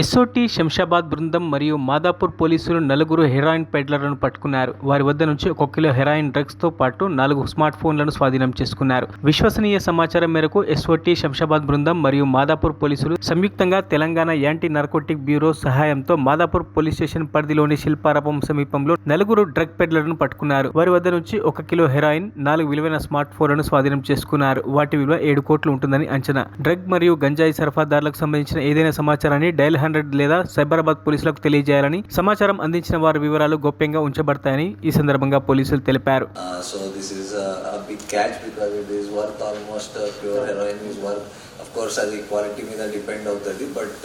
SOT Shamshabad బృందం మరియు మాదాపూర్ పోలీసులు నలుగురు హెరాయిన్ పెడ్లర్లను పట్టుకున్నారు. వారి వద్ద నుంచి ఒక కిలో హెరాయిన్ డ్రగ్స్తో పాటు నాలుగు స్మార్ట్ ఫోన్లను స్వాధీనం చేసుకున్నారు. విశ్వసనీయ సమాచారం మేరకు ఎస్ఓటి శంషాబాద్ బృందం మరియు మాదాపూర్ పోలీసులు సంయుక్తంగా తెలంగాణ యాంటీ నార్కోటిక్ బ్యూరో సహాయంతో మాదాపూర్ పోలీస్ స్టేషన్ పరిధిలోని శిల్పారపం సమీపంలో నలుగురు డ్రగ్ పెడ్లర్లను పట్టుకున్నారు. వారి వద్ద నుంచి ఒక కిలో హెరాయిన్ నాలుగు విలువైన స్మార్ట్ ఫోన్లను స్వాధీనం చేసుకున్నారు. వాటి విలువ ఏడు కోట్లు ఉంటుందని అంచనా. డ్రగ్ మరియు గంజాయి సరఫరాదారులకు సంబంధించిన ఏదైనా సమాచారాన్ని డైల్ హండ్రెడ్ లేదా సైబరాబాద్ పోలీసులకు తెలియజేయాలని సమాచారం అందించిన వారి వివరాలు గోప్యంగా ఉంచబడతాయని ఈ సందర్భంగా పోలీసులు తెలిపారు. So so this big catch a big catch because it is worth almost uh, pure అది క్వాలిటీ మీద డిపెండ్ అవుతుంది but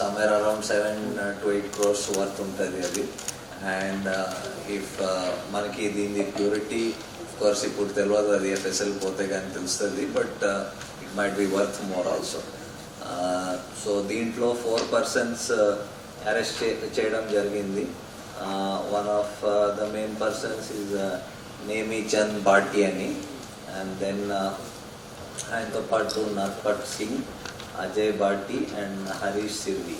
somewhere around seven to eight crores worth ఉంటుంది అది. అండ్ ఇఫ్ uh, uh, మనకి దీని ప్యూరిటీ కోర్స్ ఇప్పుడు తెలియదు అది ఎఫ్ఎస్ఎల్ పోతే కానీ తెలుస్తుంది but it might be worth more also so దీంట్లో ఫోర్ పర్సన్స్ అరెస్ట్ చేయడం జరిగింది. One of the main persons is Nemi Chand Bhati అని. అండ్ దెన్ ఆయనతో పాటు నర్పట్ సింగ్ అజయ్ భాటి అండ్ హరీష్ సిర్వి.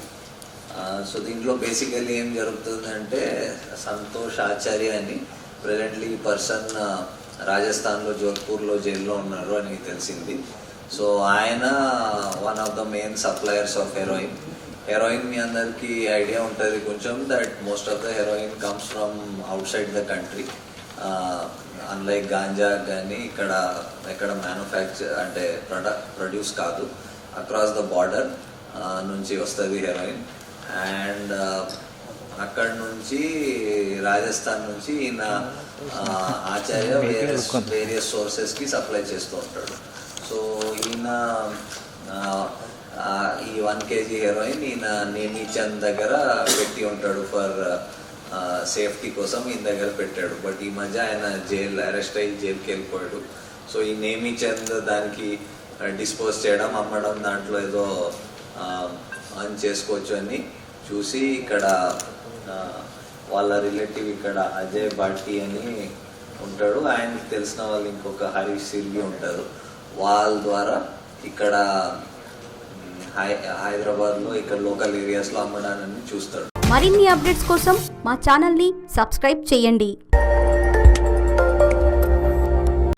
సో దీంట్లో బేసికలీ ఏం జరుగుతుందంటే సంతోష్ ఆచార్య అని ప్రజెంట్లీ ఈ పర్సన్ రాజస్థాన్లో జోధ్పూర్లో జైల్లో ఉన్నారు అని తెలిసింది. సో ఆయన one of the main suppliers of heroin heroin మీ అందరికి ఐడియా ఉంటుంది కొంచెం that most of the heroin comes from outside the country unlike ganja కానీ ఇక్కడ ఎక్కడ మ్యానుఫ్యాక్చర్ అంటే ప్రొడక్ట్ ప్రొడ్యూస్ కాదు. అక్రాస్ ద బార్డర్ నుంచి వస్తుంది హెరోయిన్ అండ్ అక్కడ నుంచి రాజస్థాన్ నుంచి ఈయన ఆచార్య వేరియస్ వేరియస్ సోర్సెస్కి సప్లై చేస్తూ ఉంటాడు. సో ఈయన ఈ వన్ కేజీ హెరోయిన్ ఈయన నేమీచంద్ దగ్గర పెట్టి ఉంటాడు ఫర్ సేఫ్టీ కోసం ఈయన దగ్గర పెట్టాడు. బట్ ఈ మధ్య ఆయన జైలు అరెస్ట్ అయ్యి జైలుకి వెళ్ళిపోయాడు. సో ఈ నేమీచంద్ దానికి డిస్పోజ్ చేయడం అమ్మడం దాంట్లో ఏదో అన్ చేసుకోవచ్చు అని చూసి ఇక్కడ వాళ్ళ రిలేటివ్ ఇక్కడ అజయ్ భాటి అని ఉంటాడు. ఆయనకి తెలిసిన వాళ్ళు ఇంకొక హరీష్ సిల్వి ఉంటారు. వాళ్ళ ద్వారా ఇక్కడ హై హైదరాబాద్లో ఇక్కడ లోకల్ ఏరియాస్లో అమ్మడాన్ని చూస్తాడు. మరిన్ని అప్డేట్స్ కోసం మా ఛానల్ని సబ్స్క్రైబ్ చేయండి.